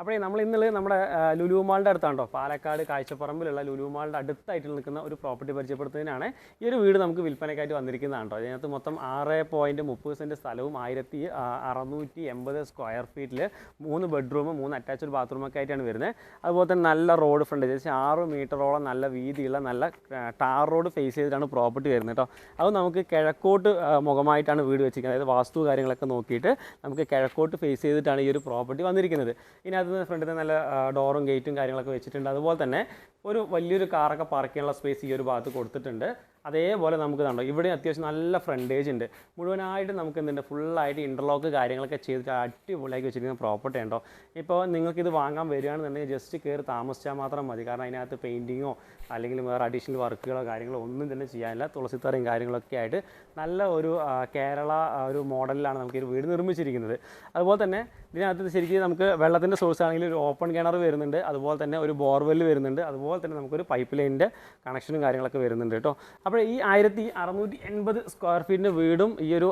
അപ്പോൾ നമ്മൾ ഇന്നലെ നമ്മുടെ ലുലുമാളിന്റെ അടുത്താണ്ടോ? പാലക്കാട് കാഴ്ചപ്പറമ്പിലുള്ള ലുലുമാളിന്റെ അടുത്തായിട്ട് നിൽക്കുന്ന ഒരു പ്രോപ്പർട്ടി പരിചയപ്പെടുത്തുന്നതിനാണ് ഈ ഒരു വീട് നമുക്ക് വിൽപ്പനയ്ക്കായിട്ട് വന്നിരിക്കുന്നതാണ് കേട്ടോ ഇതിനകത്ത് മൊത്തം ആറ് പോയിന്റ് മുപ്പത് സെന്റ് സ്ഥലവും ആയിരത്തി അറുന്നൂറ്റി എൺപത് സ്ക്വയർ ഫീറ്റിൽ മൂന്ന് ബെഡ്റൂം മൂന്ന് അറ്റാച്ച്ഡ് ബാത്റൂമൊക്കെ ആയിട്ടാണ് വരുന്നത്. അതുപോലെ തന്നെ നല്ല റോഡ് ഫ്രണ്ട് ഏകദേശം ആറ് മീറ്ററോളം നല്ല വീതിയുള്ള നല്ല ടാർ റോഡ് ഫേസ് ചെയ്തിട്ടാണ് പ്രോപ്പർട്ടി വരുന്നത് കേട്ടോ. അത് നമുക്ക് കിഴക്കോട്ട് മുഖമായിട്ടാണ് വീട് വെച്ചിരിക്കുന്നത്. അതായത് വാസ്തു കാര്യങ്ങളൊക്കെ നോക്കിയിട്ട് നമുക്ക് കിഴക്കോട്ട് ഫേസ് ചെയ്തിട്ടാണ് ഈ ഒരു പ്രോപ്പർട്ടി വന്നിരിക്കുന്നത്. ഇതിനകത്ത് ഫ്രണ്ടിൽ നല്ല ഡോറും ഗേറ്റും കാര്യങ്ങളൊക്കെ വെച്ചിട്ടുണ്ട്. അതുപോലെ തന്നെ ഒരു വലിയൊരു കാറൊക്കെ പാർക്ക് ചെയ്യാനുള്ള സ്പേസ് ഈ ഒരു ഭാഗത്ത് കൊടുത്തിട്ടുണ്ട്. അതേപോലെ നമുക്ക് കണ്ടോ ഇവിടെ അത്യാവശ്യം നല്ല ഫ്രണ്ടേജ് ഉണ്ട്. മുഴുവനായിട്ട് നമുക്ക് എന്തുണ്ട് ഫുള്ളായിട്ട് ഇന്റർലോക്ക് കാര്യങ്ങളൊക്കെ ചെയ്തിട്ട് അടിപൊളിയാക്കി വെച്ചിരിക്കുന്ന പ്രോപ്പർട്ടി ഉണ്ടോ? ഇപ്പോൾ നിങ്ങൾക്കിത് വാങ്ങാൻ വരികയാണെന്നുണ്ടെങ്കിൽ ജസ്റ്റ് കയറി താമസിച്ചാൽ മാത്രം മതി. കാരണം അതിനകത്ത് പെയിന്റിങ്ങോ അല്ലെങ്കിൽ വേറെ അഡീഷണൽ വർക്കുകളോ കാര്യങ്ങളോ ഒന്നും തന്നെ ചെയ്യാനില്ല. തുളസിത്തറയും കാര്യങ്ങളൊക്കെ ആയിട്ട് നല്ല ഒരു കേരള ഒരു മോഡലിലാണ് നമുക്ക് ഈ വീട് നിർമ്മിച്ചിരിക്കുന്നത്. അതുപോലെ തന്നെ ഇതിനകത്ത് ശരിക്കും നമുക്ക് വെള്ളത്തിന്റെ സോഴ്സ് ആണെങ്കിൽ ഒരു ഓപ്പൺ കിണർ വരുന്നുണ്ട്. അതുപോലെ തന്നെ ഒരു ബോർവെൽ വരുന്നുണ്ട്. അതുപോലെ തന്നെ നമുക്കൊരു പൈപ്പ് ലൈനിന്റെ കണക്ഷനും കാര്യങ്ങളൊക്കെ വരുന്നുണ്ട് കേട്ടോ. അപ്പോൾ ഈ ആയിരത്തി അറുന്നൂറ്റി എൺപത് സ്ക്വയർ ഫീറ്റിന്റെ വീടും ഈ ഒരു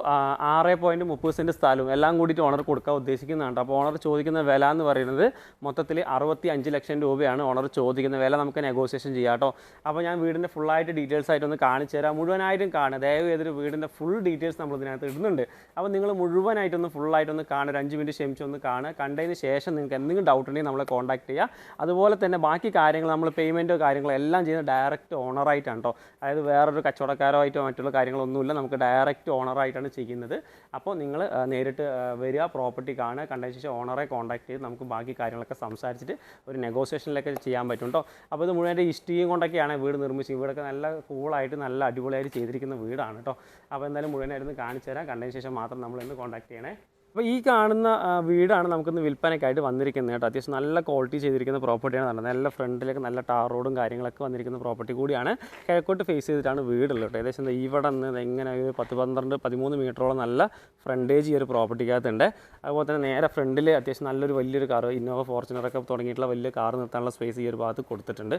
ആറ് പോയിന്റ് മുപ്പത് സെന്റ് സ്ഥലവും എല്ലാം കൂടിയിട്ട് ഓണർ കൊടുക്കാൻ ഉദ്ദേശിക്കുന്നതാണ് അപ്പോൾ ഓണർ ചോദിക്കുന്ന വില എന്ന് പറയുന്നത് മൊത്തത്തിൽ അറുപത്തി അഞ്ച് ലക്ഷം രൂപയാണ് ഓണർ ചോദിക്കുന്ന വില. നമുക്ക് നെഗോസിയേഷൻ ചെയ്യാം കേട്ടോ. അപ്പോൾ ഞാൻ വീടിന്റെ ഫുള്ളായിട്ട് ഡീറ്റെയിൽസ് ആയിട്ട് ഒന്ന് കാണിച്ചു തരാം. മുഴുവനായിട്ടും കാണുക. ദയവ് ഏതൊരു വീടിന്റെ ഫുൾ ഡീറ്റെയിൽസ് നമ്മൾ ഇതിനകത്ത് ഇടുന്നുണ്ട്. അപ്പോൾ നിങ്ങൾ മുഴുവനായിട്ടൊന്ന് ഫുള്ളായിട്ടൊന്ന് കാണുക. ഒരു അഞ്ച് മിനിറ്റ് ക്ഷമിച്ചൊന്ന് കാണുക. കണ്ടതിന് ശേഷം നിങ്ങൾക്ക് എന്തെങ്കിലും ഡൗട്ട് ഉണ്ടെങ്കിൽ നമ്മളെ കോൺടാക്ട് ചെയ്യുക. അതുപോലെ തന്നെ ബാക്കി കാര്യങ്ങൾ നമ്മൾ പേയ്മെന്റോ കാര്യങ്ങളോ എല്ലാം ചെയ്യുന്ന ഡയറക്റ്റ് ഓണറായിട്ടാണ് കേട്ടോ. അതായത് വേറൊരു കച്ചവടക്കാരോ ആയിട്ടോ മറ്റുള്ള കാര്യങ്ങളൊന്നുമില്ല. നമുക്ക് ഡയറക്റ്റ് ഓണറായിട്ടാണ് ചെയ്യുന്നത്. അപ്പോൾ നിങ്ങൾ നേരിട്ട് വരിക പ്രോപ്പർട്ടി കാണുക കണ്ടതിന് ശേഷം ഓണറെ കോൺടാക്ട് ചെയ്ത് നമുക്ക് ബാക്കി കാര്യങ്ങളൊക്കെ സംസാരിച്ചിട്ട് ഒരു നെഗോസിയേഷനിലൊക്കെ ചെയ്യാൻ പറ്റും കേട്ടോ അപ്പോൾ ഇത് മുഴുവൻ ഇഷ്ടിയും കൊണ്ടൊക്കെയാണ് വീട് നിർമ്മിച്ചത്. വീടൊക്കെ നല്ല കൂളായിട്ട് നല്ല അടിപൊളിയായിട്ട് ചെയ്തിരിക്കുന്ന വീടാണ് കേട്ടോ അപ്പോൾ എന്തായാലും മുഴുവനായിരുന്നു കാണിച്ചു തരാം കണ്ടതിന് ശേഷം മാത്രം നമ്മൾ ഇന്ന് കോൺടാക്ട് ചെയ്യണേ. അപ്പോൾ ഈ കാണുന്ന വീടാണ് നമുക്കിന്ന് വിൽപ്പനയ്ക്കായിട്ട് വന്നിരിക്കുന്നത് കേട്ടോ. അത്യാവശ്യം നല്ല ക്വാളിറ്റി ചെയ്തിരിക്കുന്ന പ്രോപ്പർട്ടിയാണ് നടന്നത്. നല്ല ഫ്രണ്ടിലേക്ക് നല്ല ടാർ റോഡും കാര്യങ്ങളൊക്കെ വന്നിരിക്കുന്ന പ്രോപ്പർട്ടി കൂടിയാണ് കിഴക്കോട്ട് ഫേസ് ചെയ്തിട്ടാണ് വീടുള്ളത് കേട്ടോ. ഏകദേശം ഇവിടെ നിന്ന് എങ്ങനെ ഒരു പത്ത് പന്ത്രണ്ട് പതിമൂന്ന് മീറ്ററോളം നല്ല ഫ്രണ്ടേജ് ഈ ഒരു പ്രോപ്പർട്ടിക്കകത്തുണ്ട് അതുപോലെ തന്നെ നേരെ ഫ്രണ്ടിൽ അത്യാവശ്യം നല്ലൊരു വലിയൊരു കാർ ഇന്നോവ ഫോർച്യൂണറൊക്കെ തുടങ്ങിയിട്ടുള്ള വലിയ കാർ നിർത്താനുള്ള സ്പേസ് ഈ ഒരു ഭാഗത്ത് കൊടുത്തിട്ടുണ്ട്.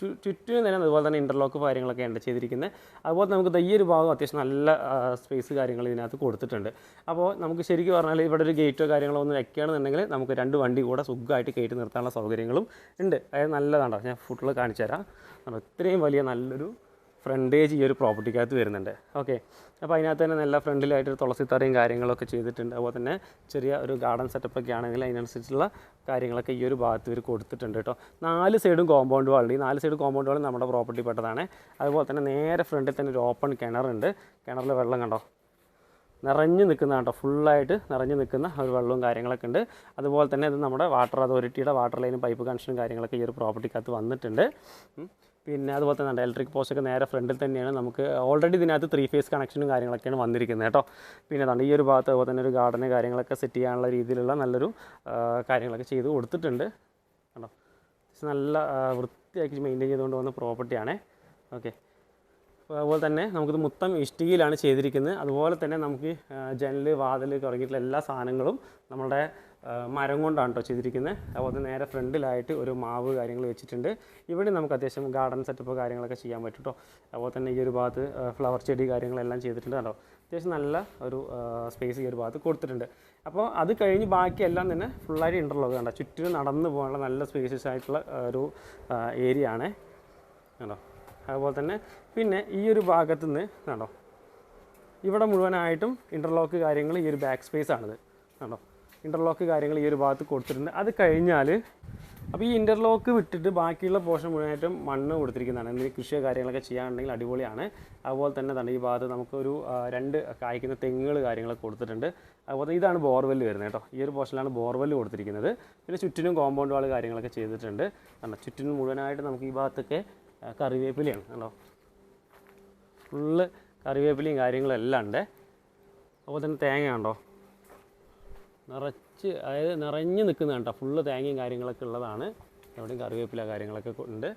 ചുറ്റിനും തന്നെ അതുപോലെ തന്നെ ഇന്റർലോക്ക് കാര്യങ്ങളൊക്കെ ഉണ്ട് ചെയ്തിരിക്കുന്നത് അതുപോലെ നമുക്ക് ഈ ഒരു ഭാഗം അത്യാവശ്യം നല്ല സ്പേസ് കാര്യങ്ങൾ ഇതിനകത്ത് കൊടുത്തിട്ടുണ്ട്. അപ്പോൾ നമുക്ക് ശരിക്കും പറഞ്ഞാൽ ഇവിടെ ഒരു ഗേറ്റോ കാര്യങ്ങളോ ഒന്നും വെക്കുകയാണെന്നുണ്ടെങ്കിൽ നമുക്ക് രണ്ട് വണ്ടി കൂടെ സുഖമായിട്ട് കയറ്റി നിർത്താനുള്ള സൗകര്യങ്ങളും ഉണ്ട്. അതായത് നല്ലതാണ്? ഞാൻ ഫുട്ടിൽ കാണിച്ചു തരാം ഇത്രയും വലിയ നല്ലൊരു ഫ്രണ്ടേജ് ഈ ഒരു പ്രോപ്പർട്ടിക്കകത്ത് വരുന്നുണ്ട്. ഓക്കെ. അപ്പോൾ അതിനകത്ത് തന്നെ നല്ല ഫ്രണ്ടിലായിട്ട് തുളസിത്തറയും കാര്യങ്ങളൊക്കെ ചെയ്തിട്ടുണ്ട്. അതുപോലെ തന്നെ ചെറിയ ഒരു ഗാർഡൻ സെറ്റപ്പ് ഒക്കെ ആണെങ്കിൽ അതിനനുസരിച്ചുള്ള കാര്യങ്ങളൊക്കെ ഈ ഒരു ഭാഗത്ത് ഇവർ കൊടുത്തിട്ടുണ്ട് കേട്ടോ. നാല് സൈഡും കോമ്പൗണ്ട് വാളുണ്ട് ഈ നാല് സൈഡ് കോമ്പൗണ്ട് വാൾ നമ്മുടെ പ്രോപ്പർട്ടി പെട്ടതാണ്. അതുപോലെ തന്നെ നേരെ ഫ്രണ്ടിൽ തന്നെ ഒരു ഓപ്പൺ കിണറുണ്ട്. കിണറിൽ വെള്ളം കണ്ടോ? നിറഞ്ഞു നിൽക്കുന്ന കേട്ടോ ഫുള്ളായിട്ട് നിറഞ്ഞു നിൽക്കുന്ന ഒരു വെള്ളവും കാര്യങ്ങളൊക്കെ ഉണ്ട്. അതുപോലെ തന്നെ ഇത് നമ്മുടെ വാട്ടർ അതോറിറ്റിയുടെ വാട്ടർ ലൈനും പൈപ്പ് കണക്ഷനും കാര്യങ്ങളൊക്കെ ഈ ഒരു പ്രോപ്പർട്ടിക്കകത്ത് വന്നിട്ടുണ്ട്. പിന്നെ അതുപോലെ തന്നെ ഇലക്ട്രിക് പോസ്റ്റൊക്കെ നേരെ ഫ്രണ്ടിൽ തന്നെയാണ്. നമുക്ക് ഓൾറെഡി ഇതിനകത്ത് ത്രീ ഫേസ് കണക്ഷനും കാര്യങ്ങളൊക്കെയാണ് വന്നിരിക്കുന്നത് കേട്ടോ. പിന്നെ അതാണ് ഈ ഒരു ഭാഗത്ത് അതുപോലെ തന്നെ ഒരു ഗാർഡന് കാര്യങ്ങളൊക്കെ സെറ്റ് ചെയ്യാനുള്ള രീതിയിലുള്ള നല്ലൊരു കാര്യങ്ങളൊക്കെ ചെയ്ത് കൊടുത്തിട്ടുണ്ട്. കണ്ടോ നല്ല വൃത്തിയാക്കി മെയിന്റെയിൻ ചെയ്തുകൊണ്ട് വന്ന പ്രോപ്പർട്ടിയാണേ ഓക്കെ അതുപോലെ തന്നെ നമുക്കിത് മൊത്തം ഇഷ്ടികയിലാണ് ചെയ്തിരിക്കുന്നത്. അതുപോലെ തന്നെ നമുക്ക് ജനൽ വാതിൽ തുടങ്ങിയിട്ടുള്ള എല്ലാ സാധനങ്ങളും നമ്മുടെ മരം കൊണ്ടാണ് കേട്ടോ ചെയ്തിരിക്കുന്നത് അപ്പോൾ തന്നെ നേരെ ഫ്രണ്ടിലായിട്ട് ഒരു മാവ് കാര്യങ്ങൾ വെച്ചിട്ടുണ്ട്. ഇവിടെ നമുക്ക് അത്യാവശ്യം ഗാർഡൻ സെറ്റപ്പ് കാര്യങ്ങളൊക്കെ ചെയ്യാൻ പറ്റും കേട്ടോ അതുപോലെ തന്നെ ഈ ഒരു ഭാഗത്ത് ഫ്ലവർ ചെടി കാര്യങ്ങളെല്ലാം ചെയ്തിട്ടുണ്ട് കേട്ടോ അത്യാവശ്യം നല്ല ഒരു സ്പേസ് ഈ ഒരു ഭാഗത്ത് കൊടുത്തിട്ടുണ്ട്. അപ്പോൾ അത് കഴിഞ്ഞ് ബാക്കിയെല്ലാം തന്നെ ഫുള്ളായിട്ട് ഇന്റർലോക്ക് കണ്ടോ? ചുറ്റിനും നടന്നു പോകാനുള്ള നല്ല സ്പേസസ് ആയിട്ടുള്ള ഒരു ഏരിയ ആണ്. കേട്ടോ അതുപോലെ തന്നെ പിന്നെ ഈ ഒരു ഭാഗത്തു നിന്ന് കണ്ടോ? ഇവിടെ മുഴുവനായിട്ടും ഇന്റർലോക്ക് കാര്യങ്ങൾ ഈ ഒരു ബാക്ക് സ്പേസ് ആണിത്. കണ്ടോ? ഇന്റർലോക്ക് കാര്യങ്ങൾ ഈ ഒരു ഭാഗത്ത് കൊടുത്തിട്ടുണ്ട്. അത് കഴിഞ്ഞാൽ അപ്പോൾ ഈ ഇന്റർലോക്ക് വിട്ടിട്ട് ബാക്കിയുള്ള പോർഷൻ മുഴുവനായിട്ടും മണ്ണ് കൊടുത്തിരിക്കുന്നതാണ്. എന്തെങ്കിലും കൃഷിയോ കാര്യങ്ങളൊക്കെ ചെയ്യാനുണ്ടെങ്കിൽ അടിപൊളിയാണ്. അതുപോലെ തന്നെ തന്നെ ഈ ഭാഗത്ത് നമുക്കൊരു രണ്ട് കായ്ക്കുന്ന തെങ്ങുകൾ കാര്യങ്ങളൊക്കെ കൊടുത്തിട്ടുണ്ട്. അതുപോലെ ഇതാണ് ബോർവെൽ വരുന്നത് കേട്ടോ. ഈ ഒരു പോർഷനിലാണ് ബോർവെൽ കൊടുത്തിരിക്കുന്നത്. പിന്നെ ചുറ്റിനും കോമ്പൗണ്ട് വാൾ കാര്യങ്ങളൊക്കെ ചെയ്തിട്ടുണ്ട്. കണ്ടോ ചുറ്റിനും മുഴുവനായിട്ട് നമുക്ക് ഈ ഭാഗത്തൊക്കെ കറിവേപ്പിലയാണ് കേട്ടോ. ഫുള്ള് കറിവേപ്പിലയും കാര്യങ്ങളും എല്ലാം ഉണ്ട്. അതുപോലെ തന്നെ തേങ്ങ നിറച്ച് അതായത് നിറഞ്ഞ് നിൽക്കുന്നതാണ് കേട്ടോ ഫുള്ള് തേങ്ങയും കാര്യങ്ങളൊക്കെ ഉള്ളതാണ്. എവിടെയും കറിവേപ്പില കാര്യങ്ങളൊക്കെ ഉണ്ട്.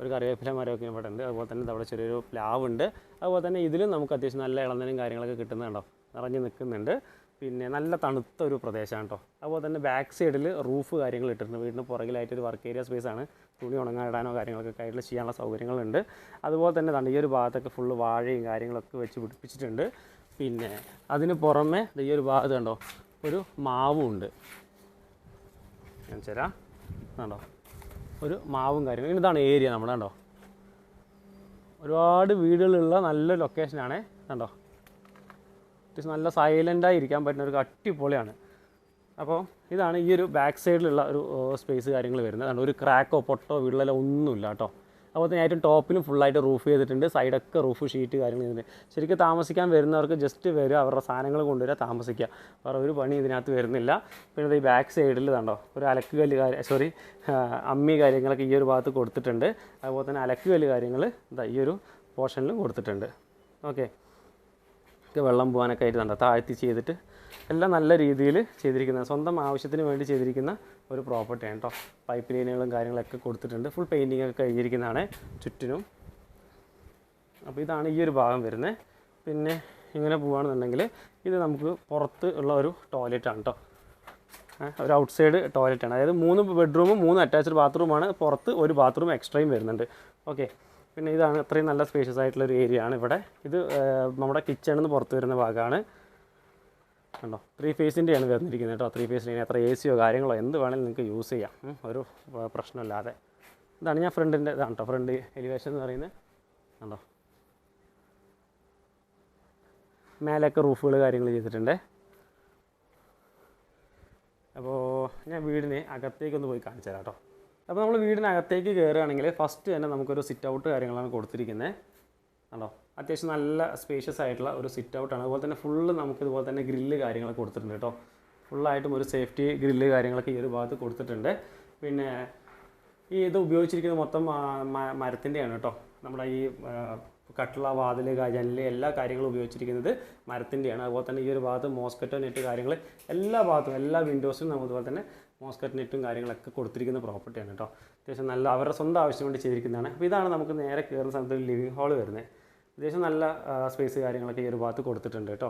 ഒരു കറിവേപ്പില മരമൊക്കെ ഇവിടെ ഉണ്ട്. അതുപോലെ തന്നെ അവിടെ ചെറിയൊരു പ്ലാവുണ്ട്. അതുപോലെ തന്നെ ഇതിലും നമുക്ക് അത്യാവശ്യം നല്ല ഇളനനും കാര്യങ്ങളൊക്കെ കിട്ടുന്നുണ്ടോ നിറഞ്ഞ് നിൽക്കുന്നുണ്ട്. പിന്നെ നല്ല തണുത്ത ഒരു പ്രദേശമാണ് കേട്ടോ. അതുപോലെ തന്നെ ബാക്ക് സൈഡിൽ റൂഫ് കാര്യങ്ങൾ ഇട്ടിട്ടുണ്ട്. വീടിന് പുറകിലായിട്ട് ഒരു വർക്ക് ഏരിയ സ്പേസ് ആണ്. തുണി ഉണങ്ങാനിടാനോ കാര്യങ്ങളൊക്കെ ആയിട്ട് ചെയ്യാനുള്ള സൗകര്യങ്ങളുണ്ട്. അതുപോലെ തന്നെ തണ്ട് ഈ ഒരു ഭാഗത്തൊക്കെ ഫുള്ള് വാഴയും കാര്യങ്ങളൊക്കെ വെച്ച് പിടിപ്പിച്ചിട്ടുണ്ട്. പിന്നെ അതിന് പുറമെ ഈ ഒരു ഭാഗത്ത് കണ്ടോ? ഒരു മാവും ഉണ്ട് തരാം കണ്ടോ? ഒരു മാവും കാര്യങ്ങളും. ഇതാണ് ഏരിയ നമ്മുടെ കണ്ടോ? ഒരുപാട് വീടുകളുള്ള നല്ല ലൊക്കേഷനാണ് കണ്ടോ? അത്യാവശ്യം നല്ല സൈലന്റായി ഇരിക്കാൻ പറ്റുന്ന ഒരു അടിപൊളിയാണ്. അപ്പോൾ ഇതാണ് ഈ ഒരു ബാക്ക് സൈഡിലുള്ള ഒരു സ്പേസ് കാര്യങ്ങൾ വരുന്നത്. കണ്ടോ? ഒരു ക്രാക്കോ പൊട്ടോ വീടുകളെല്ലാം ഒന്നുമില്ല കേട്ടോ. അപ്പോൾ തന്നെ ഏറ്റവും ടോപ്പിലും ഫുള്ളായിട്ട് റൂഫ് ചെയ്തിട്ടുണ്ട്. സൈഡൊക്കെ റൂഫ് ഷീറ്റ് കാര്യങ്ങൾ ചെയ്തിട്ടുണ്ട്. ശരിക്കും താമസിക്കാൻ വരുന്നവർക്ക് ജസ്റ്റ് വരിക അവരുടെ സാധനങ്ങൾ കൊണ്ടുവരിക താമസിക്കുക. വേറെ ഒരു പണി ഇതിനകത്ത് വരുന്നില്ല. പിന്നെ ഈ ബാക്ക് സൈഡിൽ കണ്ടോ? ഒരു അലക്ക് കല്ല് കാര്യം സോറി അമ്മി കാര്യങ്ങളൊക്കെ ഈ ഒരു ഭാഗത്ത് കൊടുത്തിട്ടുണ്ട്. അതുപോലെ തന്നെ അലക്ക് കല്ല് കാര്യങ്ങൾ ഇതാ ഈ ഒരു പോർഷനിലും കൊടുത്തിട്ടുണ്ട്. ഓക്കെ ഒക്കെ വെള്ളം പോകാനൊക്കെ ആയിട്ട് കണ്ടോ? താഴ്ത്തി ചെയ്തിട്ട് എല്ലാം നല്ല രീതിയിൽ ചെയ്തിരിക്കുന്ന സ്വന്തം ആവശ്യത്തിന് വേണ്ടി ചെയ്തിരിക്കുന്ന ഒരു പ്രോപ്പർട്ടിയാണ് കേട്ടോ പൈപ്പ് ലൈനുകളും കാര്യങ്ങളൊക്കെ കൊടുത്തിട്ടുണ്ട്. ഫുൾ പെയിന്റിംഗ് ഒക്കെ കഴിഞ്ഞിരിക്കുന്നതാണ് ചുറ്റിനും. അപ്പോൾ ഇതാണ് ഈ ഒരു ഭാഗം വരുന്നത് പിന്നെ ഇങ്ങനെ പോവുകയാണെന്നുണ്ടെങ്കിൽ ഇത് നമുക്ക് പുറത്ത് ഉള്ള ഒരു ടോയ്ലറ്റാണ് കേട്ടോ ഒരു ഔട്ട് സൈഡ് ടോയ്ലറ്റാണ് അതായത് മൂന്ന് ബെഡ്റൂമും മൂന്ന് അറ്റാച്ച്ഡ് ബാത്റൂമാണ് പുറത്ത് ഒരു ബാത്റൂം എക്സ്ട്രയും വരുന്നുണ്ട്. ഓക്കെ പിന്നെ ഇതാണ് അത്രയും നല്ല സ്പേഷ്യസ് ആയിട്ടുള്ള ഒരു ഏരിയ ആണ് ഇവിടെ. ഇത് നമ്മുടെ കിച്ചണിൽ നിന്ന് പുറത്ത് വരുന്ന ഭാഗമാണ്. കണ്ടോ? ത്രീ ഫേസിന്റെയാണ് വരുന്നിരിക്കുന്നത് കേട്ടോ. ത്രീ ഫേസിന്റെ എത്ര എ സിയോ കാര്യങ്ങളോ എന്ത് വേണമെങ്കിലും നിങ്ങൾക്ക് യൂസ് ചെയ്യാം. ഒരു പ്രശ്നമില്ലാതെ. ഇതാണ് ഞാൻ ഫ്രണ്ടിന്റെ ഇതാണ് കേട്ടോ. ഫ്രണ്ട് എലിവേഷൻ എന്ന് പറയുന്നത് കണ്ടോ? മേലൊക്കെ റൂഫുകൾ കാര്യങ്ങൾ ചെയ്തിട്ടുണ്ട്. അപ്പോൾ ഞാൻ വീടിന് അകത്തേക്കൊന്ന് പോയി കാണിച്ചു തരാം കേട്ടോ. അപ്പോൾ നമ്മൾ വീടിനകത്തേക്ക് കയറുകയാണെങ്കിൽ ഫസ്റ്റ് തന്നെ നമുക്കൊരു സിറ്റ് ഔട്ട് കാര്യങ്ങളാണ് കൊടുത്തിരിക്കുന്നത്. കണ്ടോ? അത്യാവശ്യം നല്ല സ്പേഷ്യസ് ആയിട്ടുള്ള ഒരു സിറ്റ് ഔട്ടാണ് അതുപോലെ തന്നെ ഫുള്ള് നമുക്ക് ഇതുപോലെ തന്നെ ഗ്രില്ല് കാര്യങ്ങളൊക്കെ കൊടുത്തിട്ടുണ്ട് കേട്ടോ. ഫുള്ളായിട്ടും ഒരു സേഫ്റ്റി ഗ്രില്ല് കാര്യങ്ങളൊക്കെ ഈ ഒരു ഭാഗത്ത് കൊടുത്തിട്ടുണ്ട്. പിന്നെ ഈ ഇത് ഉപയോഗിച്ചിരിക്കുന്നത് മൊത്തം മരത്തിന്റെയാണ് കേട്ടോ. നമ്മുടെ ഈ കട്ടിള വാതിൽ ജനൽ എല്ലാ കാര്യങ്ങളും ഉപയോഗിച്ചിരിക്കുന്നത് മരത്തിന്റെയാണ്. അതുപോലെ തന്നെ ഈ ഒരു ഭാഗത്ത് മോസ്കറ്റോ നെറ്റ് കാര്യങ്ങൾ എല്ലാ ഭാഗത്തും എല്ലാ വിൻഡോസിലും നമുക്ക് ഇതുപോലെ തന്നെ മോസ്കറ്റ് നെറ്റും കാര്യങ്ങളൊക്കെ കൊടുത്തിരിക്കുന്ന പ്രോപ്പർട്ടിയാണ് കേട്ടോ. അത്യാവശ്യം നല്ല അവരുടെ സ്വന്തം ആവശ്യം വേണ്ടി ചെയ്തിരിക്കുന്നതാണ്. അപ്പോൾ ഇതാണ് നമുക്ക് നേരെ കയറുന്ന സ്ഥലത്ത് ലിവിങ് ഹാൾ വരുന്നത്. അത്യാവശ്യം നല്ല സ്പേസ് കാര്യങ്ങളൊക്കെ ഈ ഒരു ഭാഗത്ത് കൊടുത്തിട്ടുണ്ട് കേട്ടോ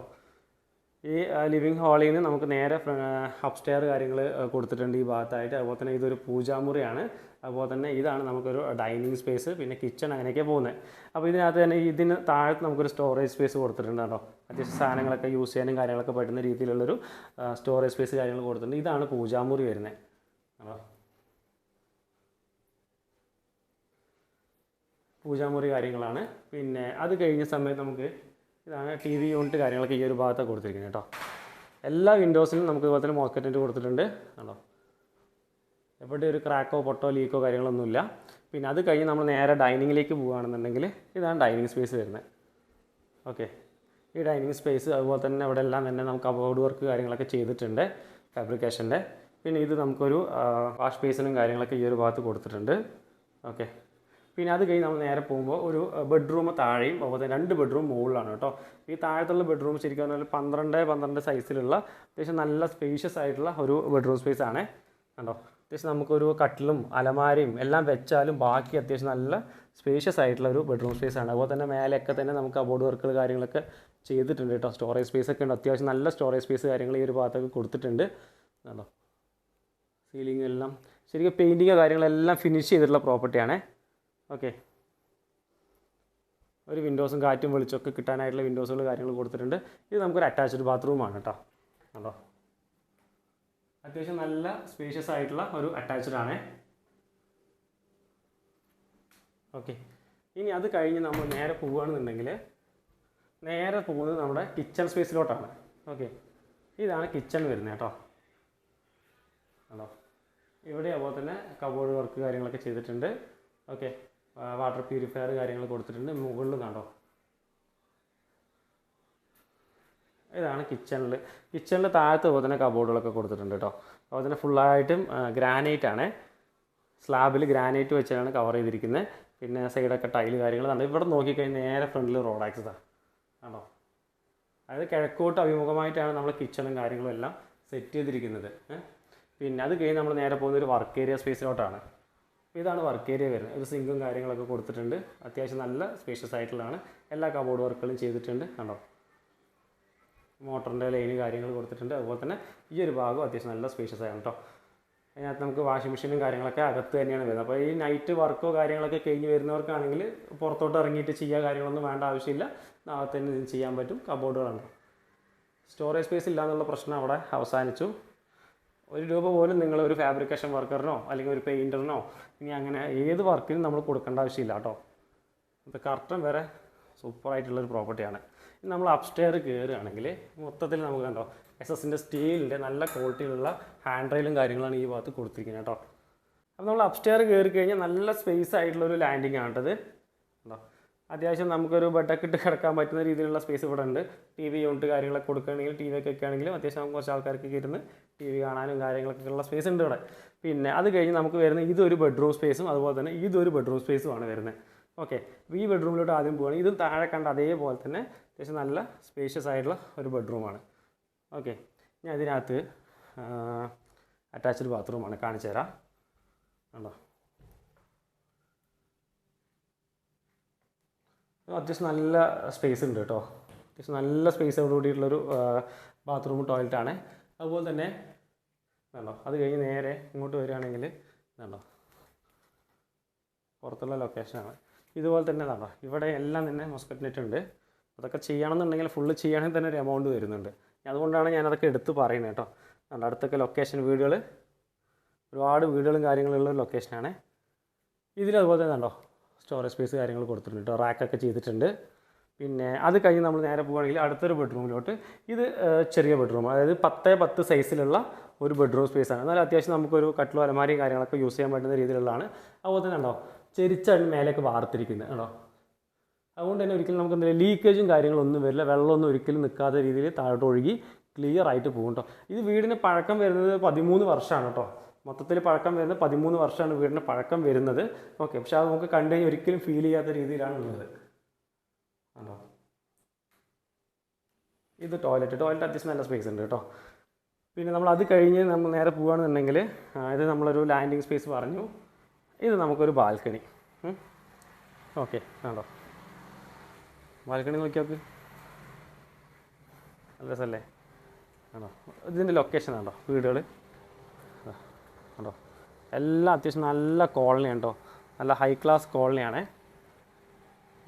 ഈ ലിവിങ് ഹാളിൽ നിന്ന് നമുക്ക് നേരെ അപ്സ്റ്റെയർ കാര്യങ്ങൾ കൊടുത്തിട്ടുണ്ട് ഈ ഭാഗത്തായിട്ട്. അതുപോലെ തന്നെ ഇതൊരു പൂജാമുറിയാണ്. അതുപോലെ തന്നെ ഇതാണ് നമുക്കൊരു ഡൈനിങ് സ്പേസ് പിന്നെ കിച്ചൺ അങ്ങനെയൊക്കെ പോകുന്നത് അപ്പോൾ ഇതിനകത്ത് തന്നെ ഇതിന് താഴത്ത് നമുക്കൊരു സ്റ്റോറേജ് സ്പേസ് കൊടുത്തിട്ടുണ്ട് കേട്ടോ അത്യാവശ്യം സാധനങ്ങളൊക്കെ യൂസ് ചെയ്യാനും കാര്യങ്ങളൊക്കെ പറ്റുന്ന രീതിയിലുള്ളൊരു സ്റ്റോറേജ് സ്പേസ് കാര്യങ്ങൾ കൊടുത്തിട്ടുണ്ട്. ഇതാണ് പൂജാമുറി വരുന്നത് കേട്ടോ പൂജാമുറി കാര്യങ്ങളാണ്. പിന്നെ അത് കഴിഞ്ഞ സമയത്ത് നമുക്ക് ഇതാണ് ടി വി യൂണിറ്റ് കാര്യങ്ങളൊക്കെ ഈ ഒരു ഭാഗത്താണ് കൊടുത്തിരിക്കുന്നത് കേട്ടോ. എല്ലാ വിൻഡോസിലും നമുക്ക് ഇതുപോലെ തന്നെ മോസ്കറ്റ് കൊടുത്തിട്ടുണ്ട്. കണ്ടോ? എവിടെ ഒരു ക്രാക്കോ പൊട്ടോ ലീക്കോ കാര്യങ്ങളൊന്നുമില്ല. പിന്നെ അത് കഴിഞ്ഞ് നമ്മൾ നേരെ ഡൈനിങ്ങിലേക്ക് പോവുകയാണെന്നുണ്ടെങ്കിൽ ഇതാണ് ഡൈനിങ് സ്പേസ് വരുന്നത്. ഓക്കെ ഈ ഡൈനിങ് സ്പേസ് അതുപോലെ തന്നെ അവിടെ എല്ലാം തന്നെ നമുക്ക് അബോർഡ് വർക്ക് കാര്യങ്ങളൊക്കെ ചെയ്തിട്ടുണ്ട് ഫാബ്രിക്കേഷന്റെ പിന്നെ ഇത് നമുക്കൊരു വാഷ് ബേസിനും കാര്യങ്ങളൊക്കെ ഈ ഒരു ഭാഗത്ത് കൊടുത്തിട്ടുണ്ട്. ഓക്കെ പിന്നെ അത് കഴിഞ്ഞ് നമ്മൾ നേരെ പോകുമ്പോൾ ഒരു ബെഡ്റൂം താഴെയും അതുപോലെ രണ്ട് ബെഡ്റൂം മുകളിലാണ് കേട്ടോ. ഈ താഴത്തുള്ള ബെഡ്റൂം ശരിക്കും പറഞ്ഞാൽ പന്ത്രണ്ട് പന്ത്രണ്ട് സൈസിലുള്ള അത്യാവശ്യം നല്ല സ്പേഷ്യസ് ആയിട്ടുള്ള ഒരു ബെഡ്റൂം സ്പേസ് ആണ്. കണ്ടോ? അത്യാവശ്യം നമുക്കൊരു കട്ടിലും അലമാരയും എല്ലാം വെച്ചാലും ബാക്കി അത്യാവശ്യം നല്ല സ്പേഷ്യസ് ആയിട്ടുള്ള ഒരു ബെഡ്റൂം സ്പേസ് ആണ്. അതുപോലെ തന്നെ മേലെയൊക്കെ തന്നെ നമുക്ക് അബോർഡ് വർക്കുകൾ കാര്യങ്ങളൊക്കെ ചെയ്തിട്ടുണ്ട് കേട്ടോ. സ്റ്റോറേജ് സ്പേസ് ഒക്കെ ഉണ്ട്. അത്യാവശ്യം നല്ല സ്റ്റോറേജ് സ്പേസ് കാര്യങ്ങൾ ഈ ഒരു ഭാഗത്തൊക്കെ കൊടുത്തിട്ടുണ്ട്. കണ്ടോ? സീലിംഗ് എല്ലാം ശരിക്കും പെയിന്റിങ്ങോ കാര്യങ്ങളെല്ലാം ഫിനിഷ് ചെയ്തിട്ടുള്ള പ്രോപ്പർട്ടിയാണേ ഓക്കെ. ഒരു വിൻഡോസും കാറ്റും വെളിച്ചമൊക്കെ കിട്ടാനായിട്ടുള്ള വിൻഡോസുകൾ കാര്യങ്ങൾ കൊടുത്തിട്ടുണ്ട്. ഇത് നമുക്കൊരു അറ്റാച്ച്ഡ് ബാത്റൂമാണ് കേട്ടോ കണ്ടോ? അത്യാവശ്യം നല്ല സ്പേഷ്യസ് ആയിട്ടുള്ള ഒരു അറ്റാച്ച്ഡ് ആണ്. ഓക്കെ. ഇനി അത് കഴിഞ്ഞ് നമ്മൾ നേരെ പോവുകയാണെന്നുണ്ടെങ്കിൽ നേരെ പോകുന്നത് നമ്മുടെ കിച്ചൺ സ്പേസിലോട്ടാണ് ഓക്കെ. ഇതാണ് കിച്ചൺ വരുന്നത് കേട്ടോ കണ്ടോ? ഇവിടെ അതുപോലെ തന്നെ കബോർഡ് വർക്ക് കാര്യങ്ങളൊക്കെ ചെയ്തിട്ടുണ്ട്. ഓക്കെ. വാട്ടർ പ്യൂരിഫയർ കാര്യങ്ങൾ കൊടുത്തിട്ടുണ്ട്. മുകളിൽ കണ്ടോ? ഇതാണ് കിച്ചണിൽ കിച്ചണിൽ താഴത്ത് പോലെ തന്നെ കബോർഡുകളൊക്കെ കൊടുത്തിട്ടുണ്ട് കേട്ടോ. അതുപോലെ തന്നെ ഫുള്ളായിട്ടും ഗ്രാനൈറ്റ് ആണ്. സ്ലാബിൽ ഗ്രാനൈറ്റ് വെച്ചാണ് കവർ ചെയ്തിരിക്കുന്നത്. പിന്നെ സൈഡൊക്കെ ടൈൽ കാര്യങ്ങൾ കണ്ടു? ഇവിടെ നോക്കിക്കഴിഞ്ഞാൽ നേരെ ഫ്രണ്ടിൽ റോഡ് ആക്സസാണ് കണ്ടോ? അതായത് കിഴക്കോട്ട് അഭിമുഖമായിട്ടാണ് നമ്മൾ കിച്ചണും കാര്യങ്ങളും എല്ലാം സെറ്റ് ചെയ്തിരിക്കുന്നത്. പിന്നെ അത് കഴിഞ്ഞ് നമ്മൾ നേരെ പോകുന്ന ഒരു വർക്ക് ഏരിയ സ്പേസിലോട്ടാണ് ഇതാണ് വർക്ക് ഏരിയ വരുന്നത്. ഒരു സിങ്കും കാര്യങ്ങളൊക്കെ കൊടുത്തിട്ടുണ്ട്. അത്യാവശ്യം നല്ല സ്പേഷ്യസ് ആയിട്ടുള്ളതാണ്. എല്ലാ കബോർഡ് വർക്കുകളും ചെയ്തിട്ടുണ്ട്. കണ്ടോ? മോട്ടറിന്റെ ലൈന് കാര്യങ്ങൾ കൊടുത്തിട്ടുണ്ട്. അതുപോലെ തന്നെ ഈ ഒരു ഭാഗം അത്യാവശ്യം നല്ല സ്പേഷ്യസ് ആണ് കേട്ടോ അതിനകത്ത് നമുക്ക് വാഷിംഗ് മെഷീനും കാര്യങ്ങളൊക്കെ അകത്ത് തന്നെയാണ് വരുന്നത്. അപ്പോൾ ഈ നൈറ്റ് വർക്കോ കാര്യങ്ങളൊക്കെ കഴിഞ്ഞ് വരുന്നവർക്കാണെങ്കിൽ പുറത്തോട്ട് ഇറങ്ങിയിട്ട് ചെയ്യുക കാര്യങ്ങളൊന്നും വേണ്ട ആവശ്യമില്ല. അകത്ത് തന്നെ ചെയ്യാൻ പറ്റും. കബോർഡുകളാണ് സ്റ്റോറേജ് സ്പേസ് ഇല്ല എന്നുള്ള പ്രശ്നം അവിടെ അവസാനിച്ചു. ഒരു രൂപ പോലും നിങ്ങൾ ഒരു ഫാബ്രിക്കേഷൻ വർക്കറിനോ അല്ലെങ്കിൽ ഒരു പെയിന്ററിനോ ഇനി അങ്ങനെ ഏത് വർക്കിനും നമ്മൾ കൊടുക്കേണ്ട ആവശ്യമില്ല കേട്ടോ. ഇത് കർട്ടൻ വരെ സൂപ്പറായിട്ടുള്ളൊരു പ്രോപ്പർട്ടിയാണ് ഇനി നമ്മൾ അപ്സ്റ്റെയർ കയറുകയാണെങ്കിൽ മൊത്തത്തിൽ നമുക്ക് കണ്ടോ എസ് എസിന്റെ സ്റ്റീലിന്റെ നല്ല ക്വാളിറ്റിയിലുള്ള ഹാൻഡ് റെയിലും കാര്യങ്ങളാണ് ഈ ഭാഗത്ത് കൊടുത്തിരിക്കുന്നത് കേട്ടോ. അപ്പോൾ നമ്മൾ അപ്സ്റ്റെയർ കയറി കഴിഞ്ഞാൽ നല്ല സ്പേസ് ആയിട്ടുള്ളൊരു ലാൻഡിങ് ആണ് കേട്ടത്. അത്യാവശ്യം നമുക്കൊരു ബെഡൊക്കെ ഇട്ട് കിടക്കാൻ പറ്റുന്ന രീതിയിലുള്ള സ്പേസ് ഇവിടെ ഉണ്ട് ടി വി യൂണിറ്റ് കാര്യങ്ങളൊക്കെ കൊടുക്കുകയാണെങ്കിൽ ടി വി ഒക്കെ അത്യാവശ്യം കുറച്ച് ആൾക്കാർക്ക് ഇരുന്ന് ടി വി കാണാനും കാര്യങ്ങളൊക്കെ ഉള്ള സ്പേസ് ഉണ്ട് ഇവിടെ. പിന്നെ അത് കഴിഞ്ഞ് നമുക്ക് വരുന്ന ഇതൊരു ബെഡ്റൂം സ്പേസും അതുപോലെ തന്നെ ഇതൊരു ബെഡ്റൂം സ്പേസുമാണ് വരുന്നത്. ഓക്കെ ഈ ബെഡ്റൂമിലോട്ട് ആദ്യം പോവുകയാണെങ്കിൽ ഇതും താഴെ കണ്ട അതേപോലെ തന്നെ അത്യാവശ്യം നല്ല സ്പേഷ്യസ് ആയിട്ടുള്ള ഒരു ബെഡ്റൂമാണ് ഓക്കെ ഞാൻ ഇതിനകത്ത് അറ്റാച്ച്ഡ് ബാത്റൂമാണ് കാണിച്ചു തരാം. കണ്ടോ? അത്യാവശ്യം നല്ല സ്പേസ് ഉണ്ട് കേട്ടോ അത്യാവശ്യം നല്ല സ്പേസോട് കൂടിയിട്ടുള്ളൊരു ബാത്റൂം ടോയ്ലറ്റാണ് അതുപോലെ തന്നെ കണ്ടോ അത് കഴിഞ്ഞ് നേരെ ഇങ്ങോട്ട് വരികയാണെങ്കിൽ കണ്ടോ പുറത്തുള്ള ലൊക്കേഷനാണ് ഇതുപോലെ തന്നെ കണ്ടോ ഇവിടെ എല്ലാം തന്നെ മൊസ്കറ്റ് നെറ്റ് ഉണ്ട്. അതൊക്കെ ചെയ്യണമെന്നുണ്ടെങ്കിൽ ഫുള്ള് ചെയ്യണമെങ്കിൽ തന്നെ ഒരു എമൗണ്ട് വരുന്നുണ്ട്. അതുകൊണ്ടാണ് ഞാനതൊക്കെ എടുത്ത് പറയുന്നത് കേട്ടോ കണ്ടോ അടുത്തൊക്കെ ലൊക്കേഷൻ വീടുകൾ ഒരുപാട് വീടുകളും കാര്യങ്ങളുള്ള ലൊക്കേഷനാണ് ഇതിലതുപോലെ തന്നെ കണ്ടോ സ്റ്റോറേജ് സ്പേസ് കാര്യങ്ങൾ കൊടുത്തിട്ടുണ്ട് കേട്ടോ റാക്കൊക്കെ ചെയ്തിട്ടുണ്ട്. പിന്നെ അത് കഴിഞ്ഞ് നമ്മൾ നേരെ പോവുകയാണെങ്കിൽ അടുത്തൊരു ബെഡ്റൂമിലോട്ട് ഇത് ചെറിയ ബെഡ്റൂം അതായത് പത്ത് പത്ത് സൈസിലുള്ള ഒരു ബെഡ്റൂം സ്പേസാണ് എന്നാലും അത്യാവശ്യം നമുക്കൊരു കട്ടിലോ അലമാരി കാര്യങ്ങളൊക്കെ യൂസ് ചെയ്യാൻ പറ്റുന്ന രീതിയിലുള്ളതാണ്. അതുപോലെ തന്നെ ഉണ്ടോ ചെരിച്ചാണ് മേലേക്ക് വാർത്തിരിക്കുന്നത് കേട്ടോ അതുകൊണ്ട് തന്നെ ഒരിക്കലും നമുക്ക് എന്തെങ്കിലും ലീക്കേജും കാര്യങ്ങളൊന്നും വരില്ല. വെള്ളമൊന്നും ഒരിക്കലും നിൽക്കാത്ത രീതിയിൽ താഴോട്ട് ഒഴുകി ക്ലിയർ ആയിട്ട് പോകും കേട്ടോ ഇത് വീടിന് പഴക്കം വരുന്നത് പതിമൂന്ന് വർഷമാണ് കേട്ടോ മൊത്തത്തിൽ പഴക്കം വരുന്നത് പതിമൂന്ന് വർഷമാണ് വീടിന് പഴക്കം വരുന്നത്. ഓക്കെ പക്ഷെ അത് നമുക്ക് കണ്ടു കഴിഞ്ഞാൽ ഒരിക്കലും ഫീൽ ചെയ്യാത്ത രീതിയിലാണ് ഉള്ളത്. ആണോ ഇത് ടോയ്ലറ്റ് ടോയ്ലറ്റ് അത്യാവശ്യം നല്ല സ്പേസ് ഉണ്ട് കേട്ടോ. പിന്നെ നമ്മൾ അത് കഴിഞ്ഞ് നമ്മൾ നേരെ പോവുകയാണെന്നുണ്ടെങ്കിൽ ഇത് നമ്മളൊരു ലാൻഡിങ് സ്പേസ് പറഞ്ഞു. ഇത് നമുക്കൊരു ബാൽക്കണി ഓക്കെ ആണോ ബാൽക്കണി നോക്കിയോക്ക് നല്ല രസമല്ലേ? ആണോ ഇതിന്റെ ലൊക്കേഷൻ ആണോ വീടുകൾ? എല്ലാം അത്യാവശ്യം നല്ല കോളനി ഉണ്ടോ നല്ല ഹൈ ക്ലാസ് കോളനിയാണേ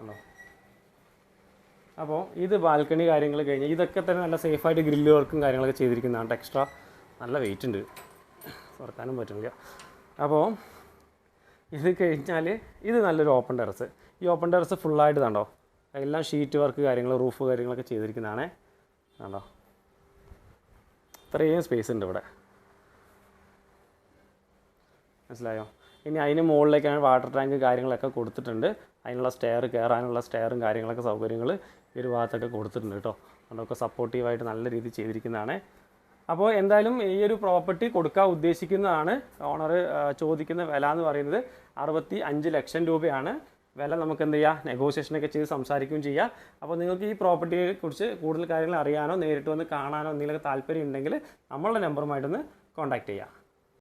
ഉണ്ടോ അപ്പോൾ ഇത് ബാൽക്കണി കാര്യങ്ങൾ കഴിഞ്ഞ് ഇതൊക്കെ തന്നെ നല്ല സേഫായിട്ട് ഗ്രില്ല് വർക്കും കാര്യങ്ങളൊക്കെ ചെയ്തിരിക്കുന്നതാണ് എക്സ്ട്രാ നല്ല വെയിറ്റ് ഉണ്ട്. തുറക്കാനും പറ്റുന്നില്ല. അപ്പോൾ ഇത് കഴിഞ്ഞാൽ ഇത് നല്ലൊരു ഓപ്പൺ ടെറസ് ഈ ഓപ്പൺ ടെറസ് ഫുള്ളായിട്ട് കണ്ടോ എല്ലാം ഷീറ്റ് വർക്ക് കാര്യങ്ങൾ റൂഫ് കാര്യങ്ങളൊക്കെ ചെയ്തിരിക്കുന്നതാണേ. കണ്ടോ? ഇത്രയും സ്പേസ് ഉണ്ട് ഇവിടെ. മനസ്സിലായോ? ഇനി അതിന് മുകളിലേക്കാണ് വാട്ടർ ടാങ്ക് കാര്യങ്ങളൊക്കെ കൊടുത്തിട്ടുണ്ട്. അതിനുള്ള സ്റ്റെയർ കയറാനുള്ള സ്റ്റെയറും കാര്യങ്ങളൊക്കെ സൗകര്യങ്ങൾ ഒരു ഭാഗത്തൊക്കെ കൊടുത്തിട്ടുണ്ട് കേട്ടോ. അതൊക്കെ സപ്പോർട്ടീവായിട്ട് നല്ല രീതിയിൽ ചെയ്തിരിക്കുന്നതാണ്. അപ്പോൾ എന്തായാലും ഈ ഒരു പ്രോപ്പർട്ടി കൊടുക്കാൻ ഉദ്ദേശിക്കുന്നതാണ്. ഓണർ ചോദിക്കുന്ന വില എന്ന് പറയുന്നത് അറുപത്തി അഞ്ച് ലക്ഷം രൂപയാണ്. വില നമുക്ക് എന്ത് ചെയ്യാം? നെഗോസിയേഷനൊക്കെ ചെയ്ത് സംസാരിക്കുകയും ചെയ്യാം. അപ്പോൾ നിങ്ങൾക്ക് ഈ പ്രോപ്പർട്ടിയെ കുറിച്ച് കൂടുതൽ കാര്യങ്ങൾ അറിയാനോ നേരിട്ട് വന്ന് കാണാനോ എന്തെങ്കിലുമൊക്കെ താല്പര്യം ഉണ്ടെങ്കിൽ നമ്മളുടെ നമ്പറുമായിട്ടൊന്ന് കോൺടാക്റ്റ് ചെയ്യാം.